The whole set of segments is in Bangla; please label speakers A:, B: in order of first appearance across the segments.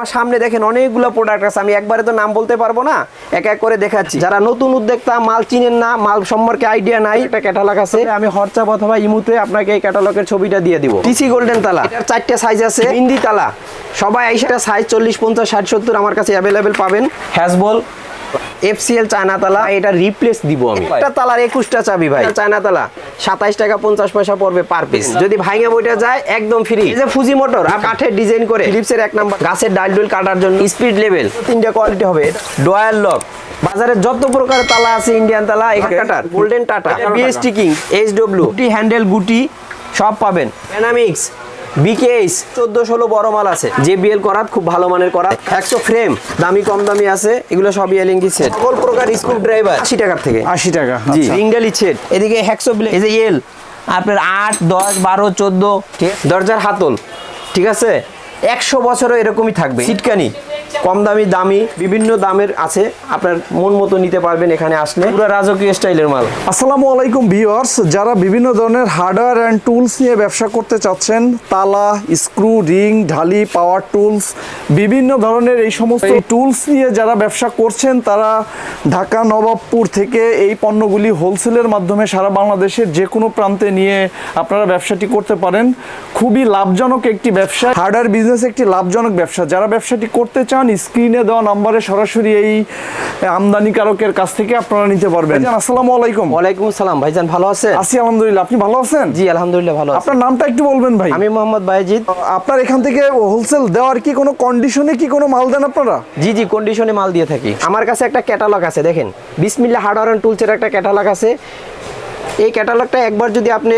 A: আমার সামনে দেখেন অনেকগুলো প্রোডাক্ট আছে আমি একবারে তো নাম বলতে পারব না এক এক করে দেখাচ্ছি। যারা নতুন উদ্যোক্তা মাল চিনেন না মাল সম্পর্কে আইডিয়া নাই একটা ক্যাটালগ আছে। আমি হোয়াটসঅ্যাপ অথবা ইমুতে আপনাকে এই ক্যাটালগের ছবিটা দিয়ে দিব। টিসি গোল্ডেন তালা এটার চারটে সাইজ আছে। হিন্দি তালা সবাই এইটা সাইজ চল্লিশ পঞ্চাশ ষাট সত্তর আমার কাছে অ্যাভেলেবেল পাবেন। হ্যাজবল এফসিএল চায়না তালা এটা রিপ্লেস দিব আমি। একটা তালার একুশটা চাবি ভাই। চায়না তালা সাতাইশ টাকা পঞ্চাশ পয়সা পড়বে পার পিস যদি ভাঙে বইটা যায় একদম ফ্রি যে ফুজি মোটর কাঠের ডিজাইন করে। ফিলিপসের এক নাম্বার গাছের ডাল ডুল কাটার জন্য স্পিড লেভেল তিনটা কোয়ালিটি হবে। ডয়াল লক বাজারে যত প্রকার তালা আছে ইন্ডিয়ান তালা cutter golden Tata BST king H W গুটি হ্যান্ডেল গুটি সব পাবেন। ডাইনামিক্স বিকেএস চোদ্দ ষোলো বড় মাল আছে। যে বিএল করাত খুব ভালো মানের করাত। একশো ফ্রেম দামি কম দামি আছে। এগুলো সবই এলিঙ্গি সেট সকল প্রকার স্ক্রু ড্রাইভার আশি টাকার থেকে।
B: আশি টাকা
A: জি
B: আচ্ছা।
A: রিঙ্গালি সেট এদিকে একশো ব্লেড এই যে এল আপনার আট দশ বারো চোদ্দ দরজার হাতল। ঠিক আছে? একশো বছরও এরকমই থাকবে। সিটকানি কম দামি দামি বিভিন্ন দামের আছে। আপনার মন মতো নিতে পারবেন এখানে আসলে। পুরো রাজকীয় স্টাইলের মাল।
B: আসসালামু আলাইকুম ভিউয়ার্স। যারা বিভিন্ন ধরনের হার্ডওয়্যার অ্যান্ড টুলস নিয়ে ব্যবসা করতে চাচ্ছেন তালা স্ক্রু রিং ঢালি পাওয়ার টুলস বিভিন্ন ধরনের এই সমস্ত টুলস নিয়ে যারা ব্যবসা করছেন তারা ঢাকা নবাবপুর থেকে এই পণ্যগুলি হোলসেলের মাধ্যমে সারা বাংলাদেশের যে কোনো প্রান্তে নিয়ে আপনারা ব্যবসাটি করতে পারেন। খুবই লাভজনক একটি ব্যবসা। হার্ডওয়্যার বিজনেস একটি লাভজনক ব্যবসা। যারা ব্যবসাটি করতে চান স্ক্রিনে দেওয়া নম্বরে সরাসরি এই আমদানিকারকের কাছ থেকে আপনারা নিতে পারবেন। আসসালামু আলাইকুম।
A: ওয়ালাইকুম আসসালাম ভাইজান ভালো আছেন?
B: আছি আলহামদুলিল্লাহ। আপনি ভালো আছেন?
A: জি আলহামদুলিল্লাহ ভালো আছি।
B: আপনার নামটা একটু বলবেন ভাই।
A: আমি মোহাম্মদ বাইজিদ
B: আপনার এখান থেকে হোলসেল দেওয়ার কি কোনো কন্ডিশনে কি কোনো মাল দেন আপনারা?
A: জি জি কন্ডিশনে মাল দিয়ে থাকি। আমার কাছে একটা ক্যাটালগ আছে দেখেন। বিসমিল্লা হার্ডওয়্যার অ্যান্ড টুলসের একটা ক্যাটালগ আছে। এই ক্যাটালগটা একবার যদি আপনি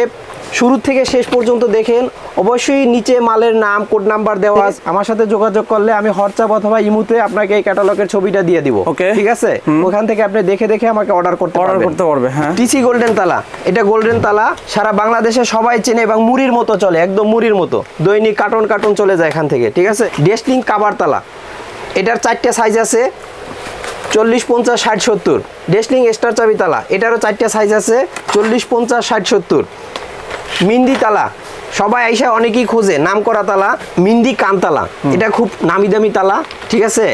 A: শুরু থেকে শেষ পর্যন্ত দেখেন। অবশ্যই নিচে মালের নাম কোড নাম্বার দেওয়া আছে। আমার সাথে যোগাযোগ করলে আমি হোয়াটসঅ্যাপ অথবা ইমুতে আপনাকে এই ক্যাটালগের ছবিটা দিয়ে দিব।
B: ওকে।
A: ঠিক আছে? ওখান থেকে আপনি দেখে দেখে আমাকে অর্ডার করতে
B: অর্ডার করতে পারবে হ্যাঁ।
A: টিসি গোল্ডেন তালা এটা গোল্ডেন তালা সারা বাংলাদেশে সবাই চেনে এবং মুড়ির মতো চলে একদম মুড়ির মতো। দৈনিক কার্টন কার্টন চলে যায় এখান থেকে ঠিক আছে? ডেস্টিং কাবার তালা এটার চারটে সাইজ আছে চল্লিশ পঞ্চাশ ষাট সত্তর। ডেসলিং স্টার চাবি তালা এটারও চারটে সাইজ আছে চল্লিশ পঞ্চাশ ষাট সত্তর। মিন্দি তালা। সবাই আইসা অনেকেই খোঁজে নাম করা তালা মিন্দি কানতালা এটা খুব নামি দামি তালা ঠিক আছে?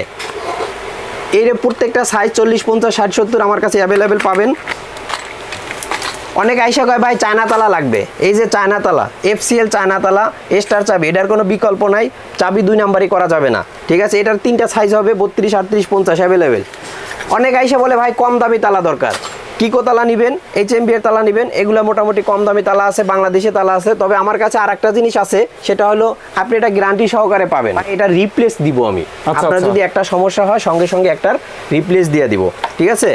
A: এর প্রত্যেকটা সাইজ চল্লিশ পঞ্চাশ ষাট সত্তর আমার কাছে অ্যাভেলেবেল পাবেন। অনেক আইসা কয় ভাই চায়না তালা লাগবে। এই যে চায়না তালা এফসিএল চায়না তালা স্টার চাবি এটার কোনো বিকল্প নাই চাবি দুই নাম্বারই করা যাবে না ঠিক আছে? এটার তিনটা সাইজ হবে বত্রিশ আটত্রিশ পঞ্চাশ অ্যাভেলেবেল অনেক আইসা বলে ভাই কম দামি তালা দরকার। কিকো তালা নেবেন? এইচ এম বিয়ের তালা নেবেন? এগুলো মোটামুটি কম দামি তালা আছে বাংলাদেশে তালা আছে। তবে আমার কাছে আর একটা জিনিস আছে সেটা হলো আপনি এটা গ্যারান্টি সহকারে পাবেন। এটা রিপ্লেস দিব আমি।
B: আচ্ছা,
A: আপনার
B: আচ্ছা।
A: যদি একটা সমস্যা হয় সঙ্গে সঙ্গে একটার রিপ্লেস দিয়ে দিব। ঠিক আছে?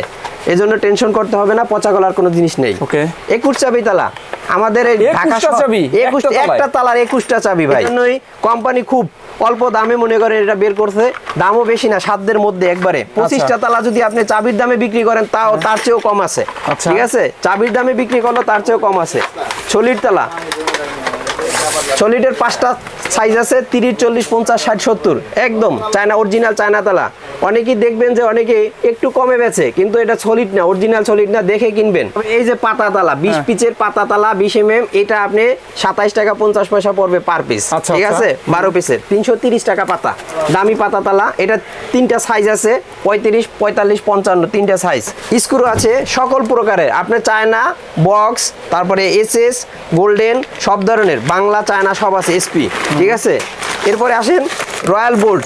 A: এই জন্য টেনশন করতে হবে না পচা গলার কোনো জিনিস নেই।
B: Okay.
A: একুশ চাবি তালা। আমাদের এই ঢাকা
B: চাবি? একটা
A: তালার একুশটা চাবি ভাই। জন্যই কোম্পানি খুব অল্প দামে মনে করেন এটা বের করছে। দামও বেশি না সাধ্যের মধ্যে একবারে। পঁচিশটা তালা যদি আপনি চাবির দামে বিক্রি করেন তাও তার চেয়েও কম আছে।
B: আচ্ছা।
A: ঠিক আছে? চাবির দামে বিক্রি করলে তার চেয়েও কম আছে। ছলির তালা। সলিডের পাঁচটা সাইজ আছে তিরিশ চল্লিশ পঞ্চাশ ষাট সত্তর। একদম চায়না অরিজিনাল চায়না তালা। অনেকেই দেখবেন যে অনেকে একটু কমে বেছে কিন্তু এটা সলিড না অরিজিনাল সলিড না দেখে কিনবেন। এই যে পাতা তালা বিশ
B: হ্যাঁ।
A: পিচের পাতা তালা বিশ এম এম এটা আপনি সাতাইশ টাকা পঞ্চাশ পয়সা পড়বে পার পিস
B: আচ্ছা,
A: ঠিক
B: আচ্ছা।
A: আছে? বারো পিসের তিনশো তিরিশ টাকা পাতা। দামি পাতা তালা এটা তিনটা সাইজ আছে পঁয়ত্রিশ পঁয়তাল্লিশ পঞ্চান্ন তিনটা সাইজ স্ক্রু আছে সকল প্রকারের আপনি চায়না বক্স তারপরে এস এস গোল্ডেন সব ধরনের বাংলা চায়না সব আছে এসপি ঠিক আছে? এরপরে আসেন রয়্যাল বোল্ট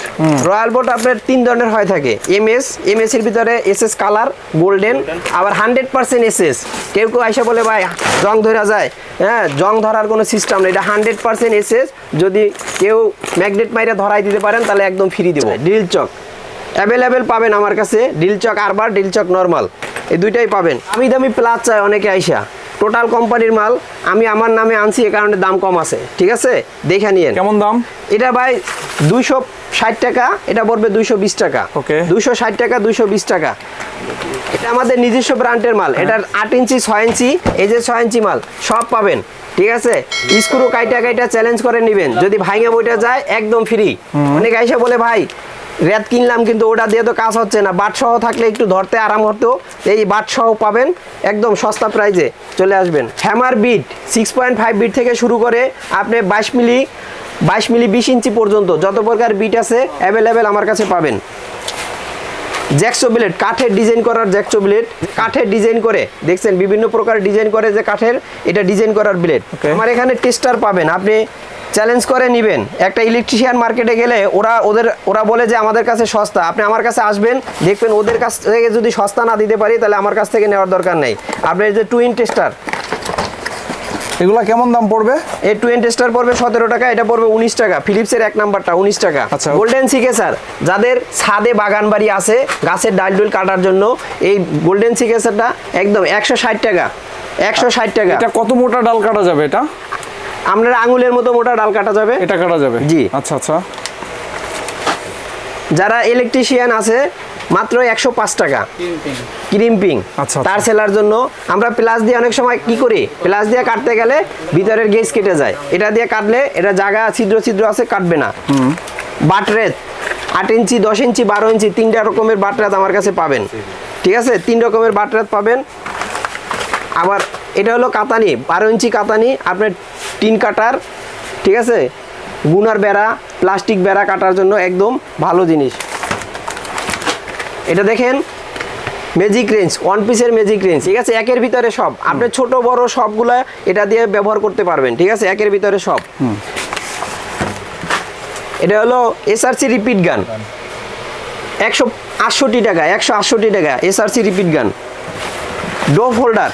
A: রয়্যাল বোল্ট আপনার তিন ধরনের হয়ে থাকে। এমএস এমএস এর ভিতরে এসএস কালার গোল্ডেন আবার হান্ড্রেড পার্সেন্ট এসএস। কেউ কেউ আইসা বলে ভাই জং ধরা যায়। হ্যাঁ জং ধরার কোনো সিস্টেম নেই। এটা হান্ড্রেড পার্সেন্ট এসএস। যদি কেউ ম্যাগনেট মাইরে ধরাই দিতে পারেন তাহলে একদম ফ্রি দেবো। ড্রিল চক অ্যাভেলেবেল পাবেন আমার কাছে। Drill chuck arbor drill chuck normal এই দুইটাই পাবেন। আমি দামি প্লাস চাই অনেকে আইসা। টোটাল কোম্পানির মাল আমি আমার নামে আনছি এ কারণে দাম কম আছে ঠিক আছে? দেখে নিয়ে
B: কেমন দাম?
A: এটা ভাই দুইশো ষাট টাকা এটা পড়বে দুইশো বিশ টাকা।
B: ওকে।
A: দুইশো ষাট টাকা দুইশো বিশ টাকা। এটা আমাদের নিজস্ব ব্র্যান্ডের মাল এটার আট ইঞ্চি ছয় ইঞ্চি এই যে ছয় ইঞ্চি মাল সব পাবেন ঠিক আছে? স্ক্রু কাইটা কাইটা চ্যালেঞ্জ করে নেবেন যদি ভাইঙে বইটা যায় একদম ফ্রি অনেক আইসা বলে ভাই রেত কিনলাম কিন্তু ওটা দিয়ে তো কাজ হচ্ছে না। বাটসহ থাকলে একটু ধরতে আরাম হতো। এই বাটসহ পাবেন একদম সস্তা প্রাইজে চলে আসবেন। Hammer bit six point five bit থেকে শুরু করে আপনি বাইশ মিলি বাইশ মিলি বিশ ইঞ্চি পর্যন্ত যত প্রকার বিট আছে অ্যাভেলেবেল আমার কাছে পাবেন। জ্যাকসো ব্লেড কাঠের ডিজাইন করার জ্যাকসো ব্লেড কাঠের ডিজাইন করে দেখছেন বিভিন্ন প্রকার ডিজাইন করে যে কাঠের এটা ডিজাইন করার ব্লেড আমার এখানে টেস্টার পাবেন। আপনি চ্যালেঞ্জ করে নেবেন। একটা ইলেকট্রিশিয়ান মার্কেটে গেলে ওরা ওদের ওরা বলে যে আমাদের কাছে সস্তা। আপনি আমার কাছে আসবেন দেখবেন ওদের কাছ থেকে যদি সস্তা না দিতে পারি তাহলে আমার কাছ থেকে নেওয়ার দরকার নেই। আপনি এই যে টুইন টেস্টার
B: এগুলো কেমন দাম পড়বে?
A: এই টুয়েন টেস্টার পড়বে সতেরো টাকা এটা পড়বে উনিশ টাকা। ফিলিপসের এক নাম্বারটা উনিশ টাকা।
B: আচ্ছা।
A: গোল্ডেন সিকেসার যাদের ছাদে বাগান বাড়ি আছে গাছের ডাল ডুল কাটার জন্য এই গোল্ডেন সিকেসারটা একদম একশো ষাট টাকা। একশো ষাট টাকা।
B: এটা কত মোটা ডাল কাটা যাবে এটা?
A: আপনার আঙুলের মতো মোটা ডাল কাটা যাবে।
B: এটা কাটা যাবে?
A: জি।
B: আচ্ছা আচ্ছা।
A: যারা ইলেকট্রিশিয়ান আছে মাত্র একশো পাঁচ টাকা। ক্রিম্পিং
B: আচ্ছা,
A: তার
B: আচ্ছা।
A: সেলার জন্য আমরা প্লাস দিয়ে অনেক সময় কি করি? প্লাস দিয়ে কাটতে গেলে ভিতরের গেজ কেটে যায়। এটা দিয়ে কাটলে এটা জায়গা ছিদ্র ছিদ্র আছে কাটবে না। বাটরেত আট ইঞ্চি দশ ইঞ্চি বারো ইঞ্চি তিনটা রকমের বাটরাত আমার কাছে পাবেন। ঠিক আছে? তিন রকমের বাটরাত পাবেন। আবার এটা হলো কাতানি বারো ইঞ্চি কাতানি আপনার টিন কাটার ঠিক আছে? গুনার বেড়া প্লাস্টিক বেড়া কাটার জন্য একদম ভালো জিনিস। এটা দেখেন ম্যাজিক রেঞ্জ ওয়ান পিসের ম্যাজিক রেঞ্জ ঠিক আছে? একের ভিতরে সব। আপনি ছোট বড় সবগুলা এটা দিয়ে ব্যবহার করতে পারবেন ঠিক আছে? একের ভিতরে সব। এটা হলো এসআরসি রিপিট গান একশো আটষট্টি টাকা একশো আটষট্টি টাকা SRC repeat gun dove holder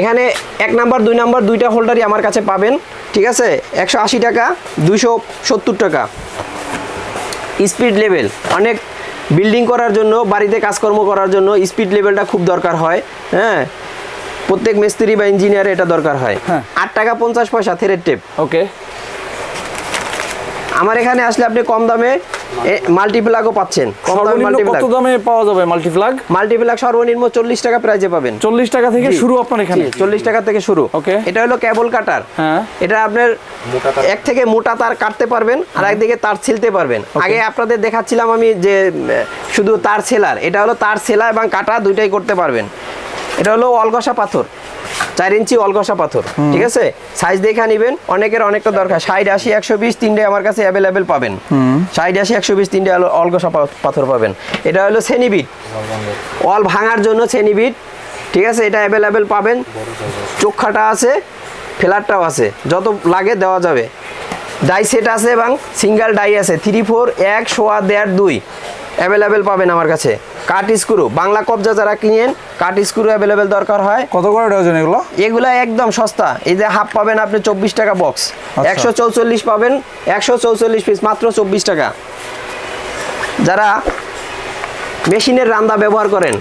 A: এখানে এক নাম্বার দুই নাম্বার দুইটা হোল্ডারই আমার কাছে পাবেন ঠিক আছে? একশো আশি টাকা দুইশো সত্তর টাকা। স্পিড লেভেল অনেক বিল্ডিং করার জন্য বাড়িতে কাজকর্ম করার জন্য স্পিড লেভেলটা খুব দরকার হয় হ্যাঁ? প্রত্যেক মিস্ত্রি বা ইঞ্জিনিয়ার এটা দরকার হয়।
B: হ্যাঁ।
A: আট টাকা পঞ্চাশ পয়সা থেরের টেপ
B: ওকে
A: আমার এখানে আসলে আপনি কম দামে মাল্টিপ্লাগও পাচ্ছেন।
B: কত দামে পাওয়া যাবে মাল্টিপ্লাগ
A: মাল্টিপ্লাগ সর্বনিম্ন চল্লিশ টাকা প্রাইজে পাবেন।
B: চল্লিশ টাকা থেকে শুরু আপনার এখানে?
A: চল্লিশ টাকা থেকে শুরু।
B: Okay.
A: এটা হলো কেবল কাটার
B: হ্যাঁ।
A: এটা আপনার এক থেকে মোটা তার কাটতে পারবেন আর একদিকে তার ছিলতে পারবেন। আগে আপনাদের দেখাচ্ছিলাম আমি যে শুধু তার সেলার। এটা হলো তার সেলা এবং কাটা দুইটাই করতে পারবেন। এটা হলো অলগসা পাথর। চার ইঞ্চি অলগসা পাথর ঠিক আছে? সাইজ দেখে নিবেন অনেকের অনেকটা দরকার। ষাট আশি একশো বিশ তিনটে আমার কাছে অ্যাভেলেবেল পাবেন। ষাট আশি একশো বিশ তিনটে অলগসা পাথর পাবেন। এটা হলো সেনিবিট অল ভাঙার জন্য সেনিবিট ঠিক আছে? এটা অ্যাভেলেবেল পাবেন। চোখাটা আছে ফেলারটাও আছে। যত লাগে দেওয়া যাবে। ডাই সেট আছে এবং সিঙ্গেল ডাই আছে। থ্রি ফোর এক সোয়া দেড় দুই। অ্যাভেলেবেল পাবেন আমার কাছে। কাঠ স্ক্রু বাংলা কবজা যারা কিনেন কাঠ স্ক্রু অ্যাভেলেবেল দরকার হয়।
B: কত করে ডজন এগুলো?
A: এগুলা একদম সস্তা। এই যে হাফ পাবেন আপনি চব্বিশ টাকা বক্স
B: আচ্ছা।
A: একশো চৌচল্লিশ পাবেন একশো চৌচল্লিশ পিস মাত্র চব্বিশ টাকা। যারা মেশিনের রান্দা ব্যবহার করেন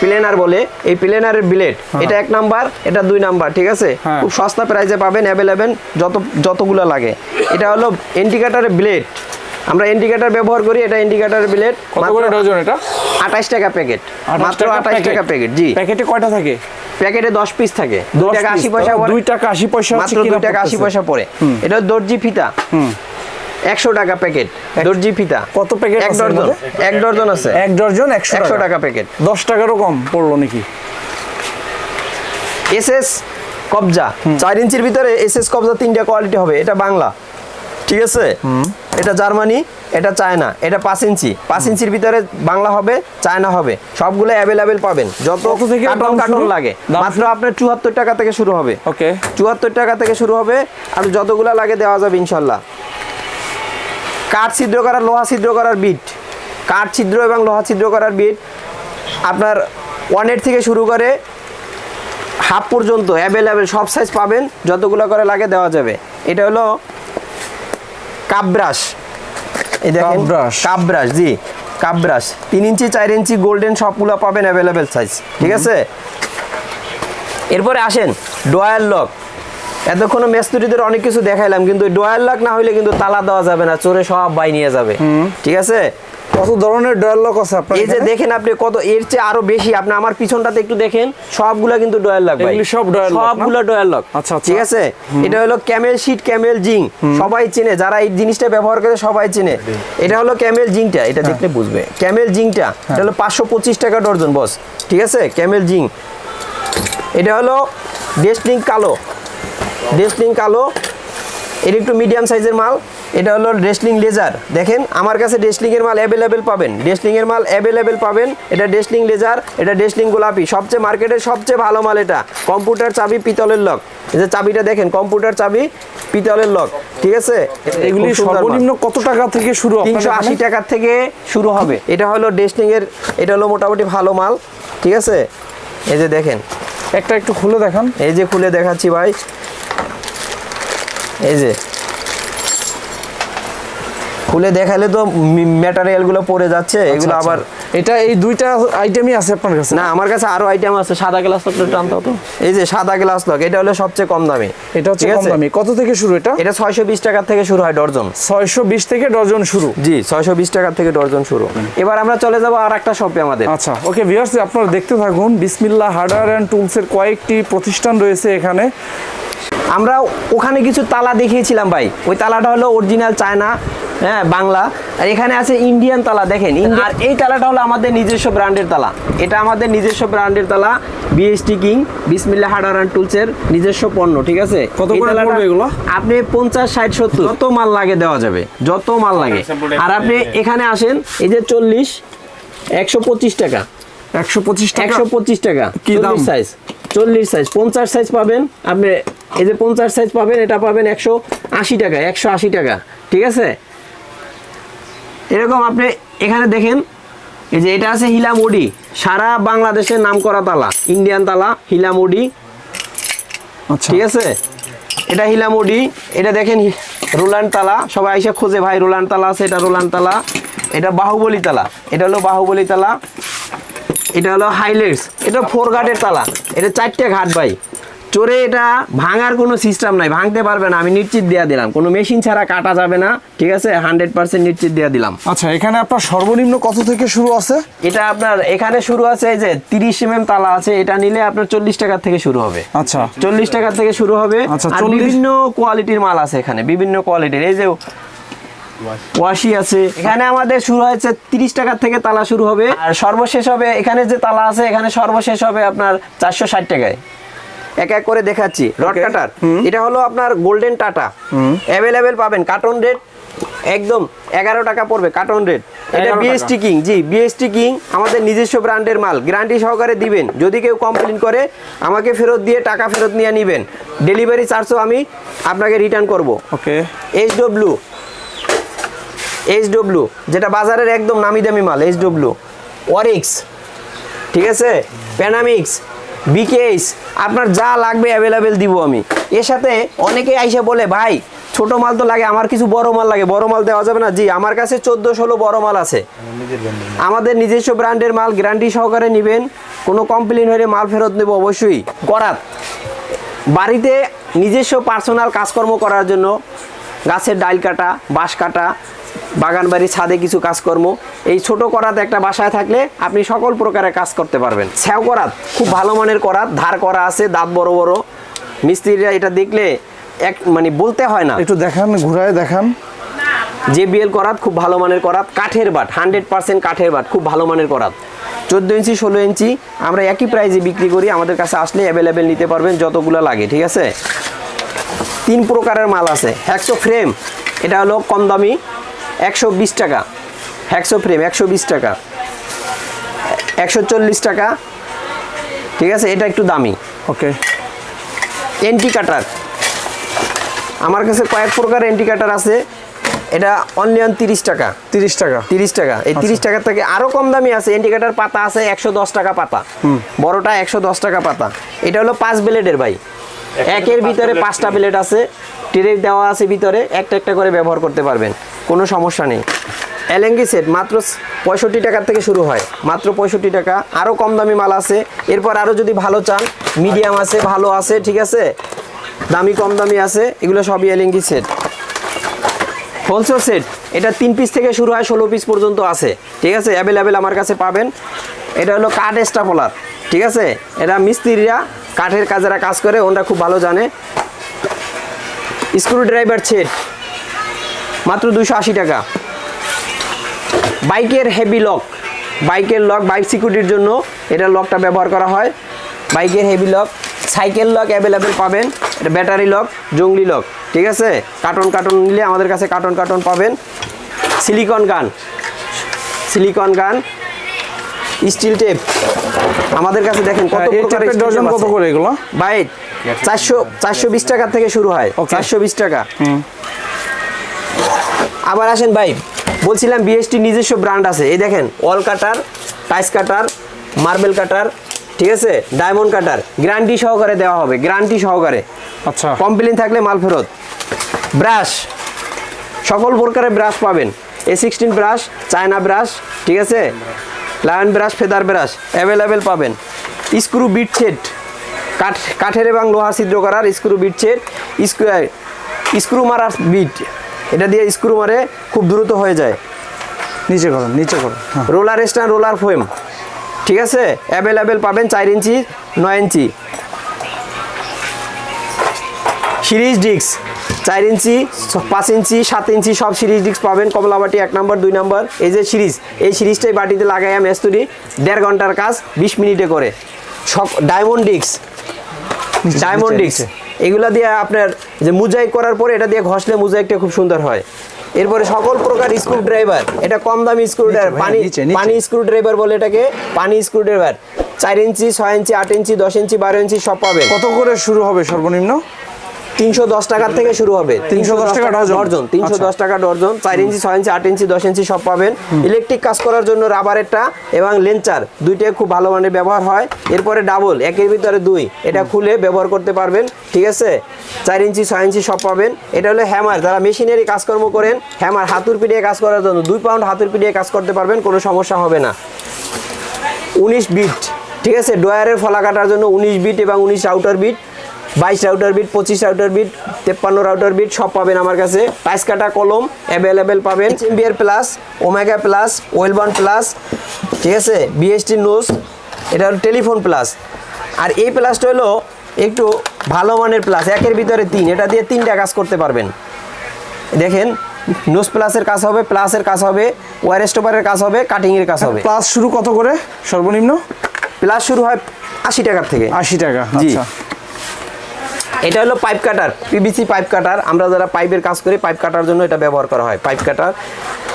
A: প্লেনার বলে এই প্লেনারের বিলেট এটা এক নাম্বার এটা দুই নাম্বার ঠিক আছে?
B: হ্যাঁ।
A: খুব সস্তা প্রাইসে পাবেন অ্যাভেলেবেল যত যতগুলো লাগে। এটা হলো ইন্ডিকেটারের ব্লেড আমরা ইন্ডিকেটার ব্যবহার করি এটা ইন্ডিকেটারের ব্লেড
B: কত করে ডজন এটা?
A: আঠাশ টাকা প্যাকেট
B: 28
A: মাত্র
B: টাকা
A: আঠাশ
B: প্যাকেট।
A: টাকা প্যাকেট জি।
B: প্যাকেটে কয়টা থাকে?
A: প্যাকেটে দশ পিস থাকে। দুই
B: 10
A: টাকা
B: piece
A: আশি
B: তো?
A: পয়সা পড়ে।
B: দুই টাকা আশি পয়সা হচ্ছে
A: মাত্র
B: কিনা
A: দুই টাকা আশি
B: পড়তেছে।
A: পয়সা পড়ে। এটা দর্জি ফিতা। একশো টাকা প্যাকেট দর্জি ফিতা।
B: কত প্যাকেট
A: এক
B: মধ্যে?
A: এক ডজন আছে।
B: এক ডজন একশো টাকা।
A: প্যাকেট
B: দশ টাকারও কম পড়ল নাকি?
A: এসএস কবজা চার ইঞ্চির ভিতরে এসএস কবজা তিনটা কোয়ালিটি হবে এটা বাংলা। ঠিক আছে? এটা জার্মানি এটা চায়না এটা পাঁচ ইঞ্চি। পাঁচ ইঞ্চির ভিতরে বাংলা হবে চায়না হবে। সবগুলো অ্যাভেলেবেল পাবেন। যত
B: থেকে
A: কার্টন
B: দাম
A: কার্টন লাগে। মাত্র আপনার চুয়াত্তর টাকা থেকে শুরু হবে।
B: ওকে।
A: চুয়াত্তর টাকা থেকে শুরু হবে আর যতগুলো লাগে দেওয়া যাবে ইনশাল্লাহ। কাঠ ছিদ্র করার লোহা ছিদ্র করার বিট কাঠ ছিদ্র এবং লোহা ছিদ্র করার বিট আপনার ওয়ানের থেকে শুরু করে হাফ পর্যন্ত অ্যাভেলেবেল সব সাইজ পাবেন যতগুলো করে লাগে দেওয়া যাবে। এটা হলো কাপ ব্রাশ এই দেখেন কাব্রাস। জি কাব্রাস তিন ইঞ্চি চার ইঞ্চি গোল্ডেন সবগুলো পাবেন অ্যাভেলেবেল সাইজ ঠিক আছে? এরপরে আসেন ডয়াল লক। এতক্ষণ মেস্তুরিদের অনেক কিছু দেখাইলাম কিন্তু ডয়াল লক না হইলে কিন্তু তালা দেওয়া যাবে না চোরে সব বাই নিয়ে যাবে ঠিক আছে?
B: কত ধরনের ডয়ার লক আছে আপনার
A: এই যে দেখেন আপনি কত এর চেয়ে আরও বেশি আপনি আমার পিছনটাতে একটু দেখেন সবগুলা কিন্তু ডয়ার লক ভাই
B: সব ডয়ার লক না?
A: সবগুলো লক
B: আচ্ছা, আচ্ছা।
A: ঠিক আছে? এটা হলো ক্যামেল শিট ক্যামেল জিং সবাই চেনে যারা এই জিনিসটা ব্যবহার করে সবাই চেনে। এটা হলো ক্যামেল জিংটা এটা দেখলে বুঝবে। ক্যামেল জিংটা এটা হলো পাঁচশো পঁচিশ টাকা ডর্জন বস ঠিক আছে? ক্যামেল জিং এটা হলো ডেস্টলিং কালো। ডেস্টলিং কালো। এটা একটু মিডিয়াম সাইজের মাল। এটা হলো ড্রেসলিং লেজার দেখেন আমার কাছে ড্রেসলিং এর মাল অ্যাভেলেবেল পাবেন। ড্রেসলিং এর মাল অ্যাভেলেবেল পাবেন। এটা ড্রেসলিং লেজার এটা ড্রেসলিং গোলাপি। সবচেয়ে মার্কেটের সবচেয়ে ভালো মাল এটা। কম্পিউটার চাবি পিতলের লক। এই যে চাবিটা দেখেন কম্পিউটার চাবি পিতলের লক। ঠিক আছে?
B: এগুলি সর্বনিম্ন কত টাকা থেকে শুরু
A: তিনশো আশি টাকার থেকে শুরু হবে। এটা হলো ডেস্টিং এর এটা হলো মোটামুটি ভালো মাল। ঠিক আছে? এই যে দেখেন।
B: একটা একটু খুলে দেখান।
A: এই যে খুলে দেখাচ্ছি ভাই। এই যে। খুলে দেখালে তো ম্যাটেরিয়ালগুলো পড়ে যাচ্ছে এগুলো
B: আচ্ছা,
A: আবার
B: এটা এই দুইটা আইটেমই আছে আপনার কাছে?
A: না আমার কাছে আরও আইটেম আছে সাদা গ্লাস লক টানতে হতো এই যে সাদা গ্লাস লক এটা হলো সবচেয়ে কম দামি।
B: এটা হচ্ছে কম দামি। কত থেকে শুরু এটা?
A: এটা ছয়শো বিশ টাকা থেকে শুরু হয় ডর্জন।
B: ছয়শো বিশ থেকে ডজন শুরু?
A: জি ছয়শো বিশ টাকা থেকে ডর্জন শুরু। এবার আমরা চলে যাব আর একটা শপে আমাদের।
B: আচ্ছা ওকে ভিউয়ার্স আপনারা দেখতে থাকুন বিসমিল্লাহ হার্ডওয়্যার অ্যান্ড টুলসের কয়েকটি প্রতিষ্ঠান রয়েছে এখানে।
A: আমরা ওখানে কিছু তালা দেখিয়েছিলাম ভাই। ওই তালাটা হলো অরিজিনাল চায়না হ্যাঁ বাংলা। আর এখানে আছে ইন্ডিয়ান তালা দেখেন। আর এই তালাটা হলো আমাদের নিজস্ব ব্র্যান্ডের তালা। এটা আমাদের নিজস্ব ব্র্যান্ডের তালা BST king Bismillah hardware and টুলসের নিজস্ব পণ্য ঠিক আছে?
B: কত করে এগুলো?
A: আপনি পঞ্চাশ ষাট সত্তর যত মাল লাগে দেওয়া যাবে যত মাল লাগে। আর আপনি এখানে আসেন এই যে চল্লিশ একশো পঁচিশ টাকা।
B: একশো পঁচিশ টাকা?
A: একশো পঁচিশ টাকা
B: কি দাম?
A: সাইজ চল্লিশ সাইজ পঞ্চাশ সাইজ পাবেন। আপনি এই যে পঞ্চাশ সাইজ পাবেন এটা পাবেন একশো আশি টাকা একশো আশি টাকা ঠিক আছে? এরকম আপনি এখানে দেখেন এই যে এটা আছে হিলামুডি সারা বাংলাদেশের নাম করা তালা ইন্ডিয়ান তালা হিলামুডি
B: আচ্ছা।
A: ঠিক আছে? এটা হিলামুডি এটা দেখেন রোলান তালা সবাই এসে খোঁজে ভাই রোলান তালা আছে এটা রোলান তালা এটা বাহুবলী তালা এটা হলো বাহুবলী তালা এটা হলো হাইলাইটস এটা ফোর ঘাটের তালা। এটা চারটে ঘাট ভাই। চোরে এটা ভাঙার কোনো সিস্টেম নাই। ভাঙতে পারবে না। আমি নিশ্চিত দেওয়া দিলাম। কোনো মেশিন ছাড়া কাটা যাবে না। ঠিক আছে? হান্ড্রেড পার্সেন্ট নিশ্চিত দেওয়া দিলাম।
B: আচ্ছা এখানে আপনার সর্বনিম্ন কত থেকে শুরু আছে?
A: এটা আপনার এখানে শুরু আছে এই যে তিরিশ এম এম তালা আছে। এটা নিলে আপনার চল্লিশ টাকা থেকে শুরু হবে।
B: আচ্ছা।
A: চল্লিশ টাকা থেকে শুরু হবে।
B: আচ্ছা,
A: বিভিন্ন কোয়ালিটির মাল আছে এখানে। বিভিন্ন কোয়ালিটির এই যে ওয়াশি। আছে। এখানে আমাদের শুরু হয়েছে তিরিশ টাকার থেকে তালা শুরু হবে। আর সর্বশেষ হবে এখানে যে তালা আছে এখানে সর্বশেষ হবে আপনার চারশো ষাট টাকায়। এক এক করে দেখাচ্ছি। রড কাটার এটা হলো আপনার গোল্ডেন টাটা অ্যাভেলেবেল পাবেন। কার্টন রেট একদম এগারো টাকা পড়বে কার্টন রেট এটা
B: 11 টাকা।
A: BST king ji BST king আমাদের নিজস্ব ব্র্যান্ডের মাল। গ্যারান্টি সহকারে দিবেন। যদি কেউ কমপ্লেন করে আমাকে ফেরত দিয়ে টাকা ফেরত নিয়ে নেবেন। ডেলিভারি চার্জও আমি আপনাকে রিটার্ন করব।
B: Okay
A: H W H W যেটা বাজারের একদম নামি দামি মাল এইচ ডব্লিউ ওয়ারিক্স ঠিক আছে? প্যানামিক্স বিকেএস আপনার যা লাগবে অ্যাভেলেবেল দিব আমি। এর সাথে অনেকেই আইসে বলে ভাই ছোট মাল তো লাগে আমার কিছু বড় মাল লাগে। বড় মাল দেওয়া যাবে না? জি আমার কাছে চোদ্দ ষোলো বড় মাল আছে। আমাদের নিজস্ব ব্র্যান্ডের মাল গ্যারান্টি সহকারে নেবেন। কোনো কমপ্লেন হলে মাল ফেরত নেব অবশ্যই। করাত বাড়িতে নিজস্ব পার্সোনাল কাজকর্ম করার জন্য গাছের ডাইল কাটা বাঁশ কাটা বাগান বাড়ি ছাদে কিছু কাজকর্ম। এই ছোট করাত একটা বাসায় থাকলে আপনি সকল প্রকারের কাজ করতে পারবেন। ছ্যাও করাত খুব ভালো মানের করাত ধার করা আছে দাঁত বড় বড়। মিস্ত্রিরা এটা দেখলে এক মানে বলতে হয় না।
B: একটু দেখান ঘুরায় দেখান।
A: যে বিএল করাত খুব ভালো মানের করাত কাঠের বাট হান্ড্রেড পার্সেন্ট কাঠের বাট খুব ভালো মানের করাত। চোদ্দ ইঞ্চি ষোলো ইঞ্চি আমরা একই প্রাইজে বিক্রি করি আমাদের কাছে আসলে অ্যাভেলেবেল নিতে পারবেন যতগুলো লাগে ঠিক আছে? তিন প্রকারের মাল আছে। হ্যাকসো ফ্রেম এটা হলো কম দামি একশো বিশ টাকা। হ্যাকসো ফ্রেম একশো বিশ টাকা। একশো চল্লিশ টাকা। ঠিক আছে? এটা একটু দামি।
B: ওকে।
A: এন্টি কাটার আমার কাছে কয়েক প্রকার এন্টি কাটার আছে। এটা অনলি অন তিরিশ টাকা।
B: তিরিশ টাকা।
A: তিরিশ টাকা। এই তিরিশ টাকার থেকে আরও কম দামি আছে। ইন্ডিকেটার পাতা আছে একশো দশ টাকা পাতা। বড়টা একশো দশ টাকা পাতা। এটা হলো পাঁচ ব্লেডের ভাই। একের ভিতরে পাঁচটা প্লেট আছে ট্রে দেওয়া আছে ভিতরে একটা একটা করে ব্যবহার করতে পারবেন কোনো সমস্যা নেই। এলেঙ্গি সেট মাত্র পঁয়ষট্টি টাকার থেকে শুরু হয় মাত্র পঁয়ষট্টি টাকা। আরও কম দামি মাল আছে এরপর আরও যদি ভালো চান মিডিয়াম আছে ভালো আছে ঠিক আছে? দামি কম দামি আছে এগুলো সবই এলেঙ্গি সেট হোলসেল সেট এটা তিন পিস থেকে শুরু হয় ষোলো পিস পর্যন্ত আছে ঠিক আছে? অ্যাভেলেবেল আমার কাছে পাবেন। এটা হলো কাঠ স্টাপলার ঠিক আছে? এটা মিস্ত্রিরা কাঠের কাজেরা কাজ করে, ওনরা খুব ভালো জানে। স্ক্রু ড্রাইভার সেট, মাত্র দুশো আশি টাকা। বাইকের হেভি লক বাইকের লক বাইক সিকিউরিটির জন্য এটা লকটা ব্যবহার করা হয়। বাইকের heavy lock cycle lock available পাবেন। এটা ব্যাটারি লক জঙ্গলি লক ঠিক আছে? কার্টন কার্টন নিলে আমাদের কাছে কার্টন কার্টন পাবেন। Silicone gun silicone gun steel tape. আমাদের কাছে দেখেন কত প্রকারের
B: ডজন কত করে এগুলো?
A: ভাই চারশো চারশো বিশ টাকা থেকে শুরু হয়।
B: Okay.
A: চারশো বিশ টাকা। আবার আসেন ভাই বলছিলাম বিএসটি নিজস্ব ব্র্যান্ড আছে। এই দেখেন অল কাটার টাইস কাটার মার্বেল কাটার ঠিক আছে? ডায়মন্ড কাটার গ্যারান্টি সহকারে দেওয়া হবে গ্যারান্টি সহকারে।
B: আচ্ছা।
A: কমপ্লেন থাকলে মাল ফেরত। ব্রাশ সকল প্রকারের ব্রাশ পাবেন। A sixteen brush China brush ঠিক আছে? Lion brush feather brush available পাবেন। স্ক্রু বিট সেট কাঠ কাঠের এবং লোহা ছিদ্র করার screw bit set screw screw মারার বিট। এটা দিয়ে স্ক্রু মারে খুব দ্রুত হয়ে যায়।
B: নিচে করুন নিচে করুন হ্যাঁ।
A: রোলার স্ট্যান্ড রোলার ফোম ঠিক আছে? অ্যাভেলেবেল পাবেন চার ইঞ্চি নয় ইঞ্চি। Series disk. চার ইঞ্চি পাঁচ ইঞ্চি সাত ইঞ্চি সব সিরিজ ডিস্ক পাবেন। কমলাবাটি এক নম্বর দুই নম্বর। এই যে সিরিজ এই সিরিজটাই বাটিতে লাগাই আমি মেস্তুরি দেড় ঘণ্টার কাজ বিশ মিনিটে করে। সব ডায়মন্ড ডিস্ক ডায়মন্ড ডিস্ক। এগুলা দিয়ে আপনার যে মুজাইক করার পরে এটা দিয়ে ঘষলে মুজাইকটা খুব সুন্দর হয়। এরপরে সকল প্রকার স্ক্রু ড্রাইভার এটা কম দামি স্ক্রু ড্রাইভার পানি। পানি স্ক্রু ড্রাইভার বলে এটাকে পানি স্ক্রু ড্রাইভার চার ইঞ্চি ছয় ইঞ্চি আট ইঞ্চি দশ ইঞ্চি বারো ইঞ্চি সব পাবেন।
B: কত করে শুরু হবে সর্বনিম্ন?
A: তিনশো দশ টাকার থেকে শুরু হবে।
B: 310 টাকা ডজন?
A: ডর্জন তিনশো দশ টাকা ডর্জন চার ইঞ্চি ছয় ইঞ্চি আট ইঞ্চি দশ ইঞ্চি সব পাবেন। ইলেকট্রিক কাজ করার জন্য রাবারেরটা এবং লেঞ্চার দুইটাই খুব ভালো মানের ব্যবহার হয়। এরপরে ডাবল একের ভিতরে দুই এটা খুলে ব্যবহার করতে পারবেন ঠিক আছে? চার ইঞ্চি ছয় ইঞ্চি সব পাবেন। এটা হলো হ্যামার যারা মেশিনারি কাজকর্ম করেন হ্যামার হাতুর পিটিয়ে কাজ করার জন্য দুই পাউন্ড হাতুর পিটিয়ে কাজ করতে পারবেন কোনো সমস্যা হবে না। উনিশ বিট ঠিক আছে? ডয়ারের ফলা কাটার জন্য উনিশ বিট এবং উনিশ আউটার বিট বাইশ রাউটার বিট পঁচিশ রাউটার বিট তেপ্পান্ন রাউটার বিট সব পাবেন আমার কাছে। টাইস কাটা কলম অ্যাভেলেবেল পাবেন। এমবিআর প্লাস ওমেগা প্লাস ওয়েলবন প্লাস ঠিক আছে? বিএসটি নোস এটা হলো টেলিফোন প্লাস আর এই প্লাসটা হলো একটু ভালো মানের প্লাস একের ভিতরে তিন এটা দিয়ে তিনটা কাজ করতে পারবেন। দেখেন নোস প্লাসের কাজ হবে প্লাসের কাজ হবে ওয়ার স্টোপারের কাজ হবে কাটিংয়ের কাজ হবে।
B: প্লাস শুরু কত করে? সর্বনিম্ন?
A: প্লাস শুরু হয় আশি টাকার থেকে।
B: আশি টাকা
A: জি। এটা হলো pipe cutter PVC pipe cutter আমরা যারা পাইপের কাজ করি পাইপ কাটার জন্য এটা ব্যবহার করা হয় পাইপ কাটার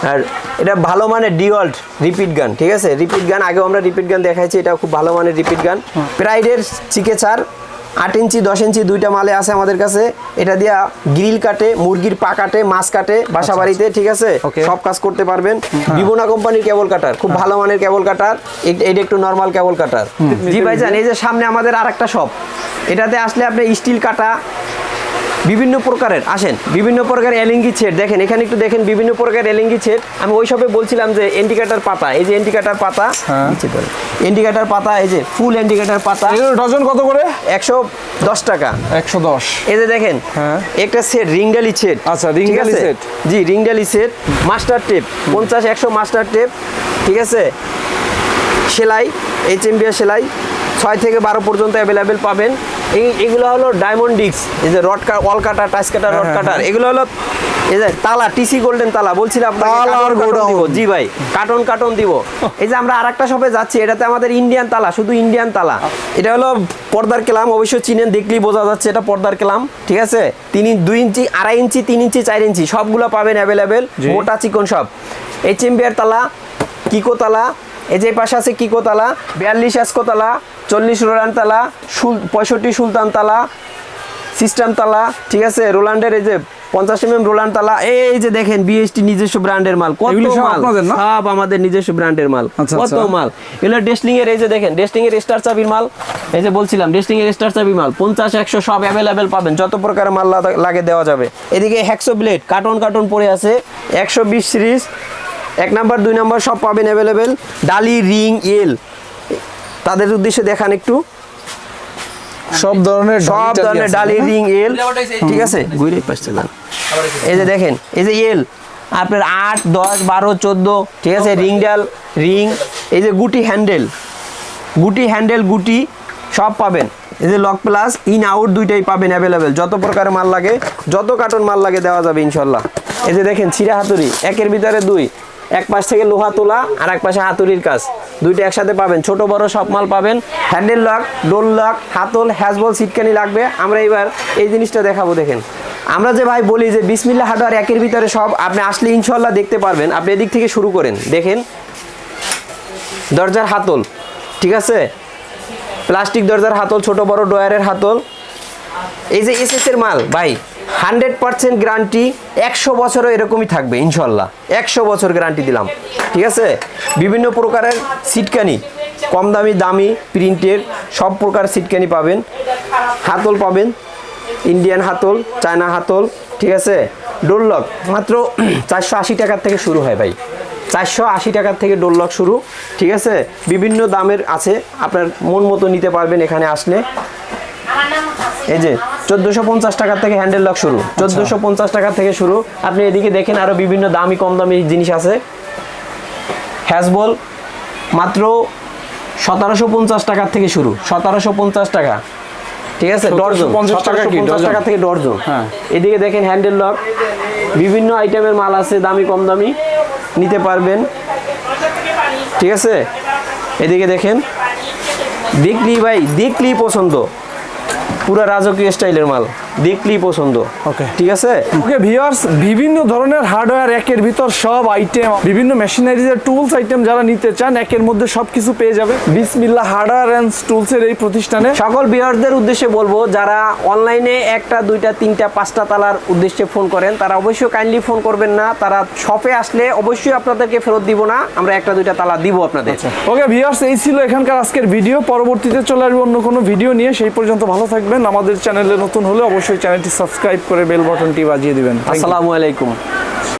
A: আর এটা ভালো মানে ডিওল্ট রিপিট গান ঠিক আছে? রিপিট গান আগেও আমরা রিপিট গান দেখাইছি এটা খুব ভালো মানের রিপিট গান প্রাইডের চিকেচার আট ইঞ্চি দশ ইঞ্চি দুইটা মালে আছে আমাদের কাছে। এটা দিয়া গ্রিল কাটে মুরগির পা কাটে মাছ কাটে বাসা বাড়িতে ঠিক আছে. সব কাজ করতে পারবেন। বিবোনা কোম্পানির কেবল কাটার খুব ভালো মানের কেবল কাটার। এটা একটু নর্মাল কেবল কাটার। জি ভাইজান এই যে সামনে আমাদের আর একটা শপ এটাতে আসলে আপনি স্টিল কাটা বিভিন্ন প্রকারের আসেন বিভিন্ন প্রকারের এলিঙ্গি ছেট দেখেন এখানে একটু দেখেন বিভিন্ন প্রকারের এলিঙ্গি ছেট আমি ওই সবে বলছিলাম যে এন্ডিকেটার পাতা এই যে এন্ডিকেটার পাতা
B: হ্যাঁ।
A: এন্ডিকেটার পাতা এই যে ফুল এন্ডিকেটার পাতা
B: ডজন কত করে?
A: একশো দশ টাকা।
B: একশো দশ।
A: এই যে দেখেন
B: হ্যাঁ।
A: একটা সেট রিংডালি সেট
B: আচ্ছা, রিংডালি set।
A: জি রিংডালি সেট মাস্টার টেপ পঞ্চাশ একশো মাস্টার টেপ ঠিক আছে? সেলাই এইচ এম সেলাই ছয় থেকে বারো পর্যন্ত অ্যাভেলেবেল পাবেন। এগুলো হলো ডায়মন্ড ডিস্ক এই যে rod wall cutter touch cutter rod cutter এগুলো হলো এই যে তালা টিসি গোল্ডেন তালা বলছিলাম দিব। জি ভাই কার্টন কার্টন দিব। এই যে আমরা আরেকটা শপে যাচ্ছি এটাতে আমাদের ইন্ডিয়ান তালা শুধু ইন্ডিয়ান তালা। এটা হলো পর্দার কেলাম অবশ্যই চিনেন দেখলেই বোঝা যাচ্ছে এটা পর্দার কেলাম ঠিক আছে? তিন দুই ইঞ্চি আড়াই ইঞ্চি তিন ইঞ্চি চার ইঞ্চি সবগুলো পাবেন অ্যাভেলেবেল। মোটা চিকন সব। এইচ এম তালা কিকো তালা এই যে পাশে আছে কিকো তালা বিয়াল্লিশ এসকো তালা চল্লিশ রোলান তালা সুল পঁয়ষট্টি সুলতান তালা সিস্টেম তালা ঠিক আছে? রোলান্ডের এই যে পঞ্চাশ এম এম রোলান্ড তালা এই যে দেখেন বিএসটি নিজস্ব ব্র্যান্ডের মাল। কত মাল? সব আমাদের নিজস্ব ব্র্যান্ডের মাল।
B: আচ্ছা,
A: কত
B: আচ্ছা।
A: মাল? এগুলো ডেস্টিং এর এই যে দেখেন ডেস্টিং এর স্টার চাবির মাল। এই যে বলছিলাম ডেস্টিং এর স্টার চাবি মাল। পঞ্চাশ একশো সব অ্যাভেলেবেল পাবেন যত প্রকারের মাল লাগে দেওয়া যাবে। এদিকে হ্যাক্সো ব্লেড কার্টন কার্টন পড়ে আছে। একশো বিশ সিরিজ এক নাম্বার দুই নাম্বার সব পাবেন অ্যাভেলেবেল ডালি রিং এল। তাদের উদ্দেশ্যে দেখান একটু।
B: সব ধরনের
A: সব ধরনের ডালি রিং এল। ঠিক আছে? ঘুরে পাশে যান। এই যে দেখেন এই যে এল। আপনার আট দশ বারো চোদ্দ ঠিক আছে? রিং ডাল রিং এই যে গুটি হ্যান্ডেল। গুটি হ্যান্ডেল গুটি সব পাবেন। এই যে লক প্লাস ইন আউট দুইটাই পাবেন অ্যাভেলেবেল যত প্রকারের মাল লাগে যত কার্টন মাল লাগে দেওয়া যাবে ইনশাল্লাহ। এই যে দেখেন ছিঁড়া হাতুড়ি একের ভিতরে দুই। এক পাশ থেকে লোহা তোলা আর এক পাশে হাতুড়ির কাজ। দুইটা একসাথে পাবেন। ছোট, বড় সব মাল পাবেন। হ্যান্ডেল লক, ডোল লক, হাতল হ্যাসবল সিটকানি লাগবে। আমরা এবার এই জিনিসটা দেখাবো, দেখেন। আমরা যে ভাই বলি যে বিসমিল্লা হার্ডওয়্যার একের ভিতরে সব, আপনি আসলে ইনশাল্লাহ দেখতে পারবেন। আপনি এদিক থেকে শুরু করেন। দেখেন। দরজার হাতল, ঠিক আছে? প্লাস্টিক দরজার হাতল, ছোট, বড় ডয়ারের হাতল। এই যে এস এর মাল, ভাই। হান্ড্রেড পার্সেন্ট গ্যারান্টি একশো বছরও এরকমই থাকবে, ইনশাল্লাহ। একশো বছর গ্যারান্টি দিলাম। ঠিক আছে? বিভিন্ন প্রকারের সিটকানি কম দামি দামি প্রিন্টের সব প্রকার সিটকানি পাবেন। হাতল পাবেন, ইন্ডিয়ান হাতল, চায়না হাতল, ঠিক আছে? ডোরলক মাত্র চারশো আশি টাকার থেকে শুরু হয় ভাই। চারশো আশি টাকার থেকে ডোরলক শুরু, ঠিক আছে? বিভিন্ন দামের আছে, আপনার মন মতো নিতে পারবেন এখানে আসলে। এই যে চোদ্দোশো পঞ্চাশ টাকা থেকে হ্যান্ডেল লক শুরু। চোদ্দোশো পঞ্চাশ টাকা থেকে শুরু। আপনি এদিকে দেখেন আরও বিভিন্ন দামি কম দামি জিনিস আছে। হ্যাজবল মাত্র সতেরোশো পঞ্চাশ টাকার থেকে শুরু। সতেরোশো পঞ্চাশ টাকা। ঠিক আছে? ডর্জন
B: পঞ্চাশ টাকা কি?
A: 1750 টাকা থেকে ডর্জন
B: হ্যাঁ।
A: এদিকে দেখেন হ্যান্ডেল লক বিভিন্ন আইটেমের মাল আছে দামি কম দামি নিতে পারবেন। ঠিক আছে? এদিকে দেখেন। দেখলি ভাই দেখলি পছন্দ। পুরা রাজকীয় স্টাইলের মাল। দেখলি পছন্দ।
B: Okay.
A: ঠিক আছে?
B: ওকে ভিউয়ার্স বিভিন্ন ধরনের হার্ডওয়্যার একের ভিতর সব আইটেম বিভিন্ন মেশিনারিজের টুলস আইটেম যারা নিতে চান একের মধ্যে সব কিছু পেয়ে যাবে। বিসমিল্লা হার্ডওয়্যার অ্যান্ড টুলসের এই প্রতিষ্ঠানে।
A: সকল বিয়ারদের উদ্দেশ্যে বলব যারা অনলাইনে একটা দুইটা তিনটা পাঁচটা তালার উদ্দেশ্যে ফোন করেন তারা অবশ্যই কাইন্ডলি ফোন করবেন না। তারা শপে আসলে অবশ্যই আপনাদেরকে ফেরত দিব না। আমরা একটা দুইটা তালা দিব আপনাদের।
B: ওকে ভিউয়ার্স এই ছিল এখানকার আজকের ভিডিও পরবর্তীতে চলে আসবে অন্য কোনো ভিডিও নিয়ে। সেই পর্যন্ত ভালো থাকবেন। আমাদের চ্যানেলে নতুন হলে অবশ্যই চ্যানেলটি সাবস্ক্রাইব করে বেল বটনটি বাজিয়ে দিবেন।
A: আসসালামু আলাইকুম।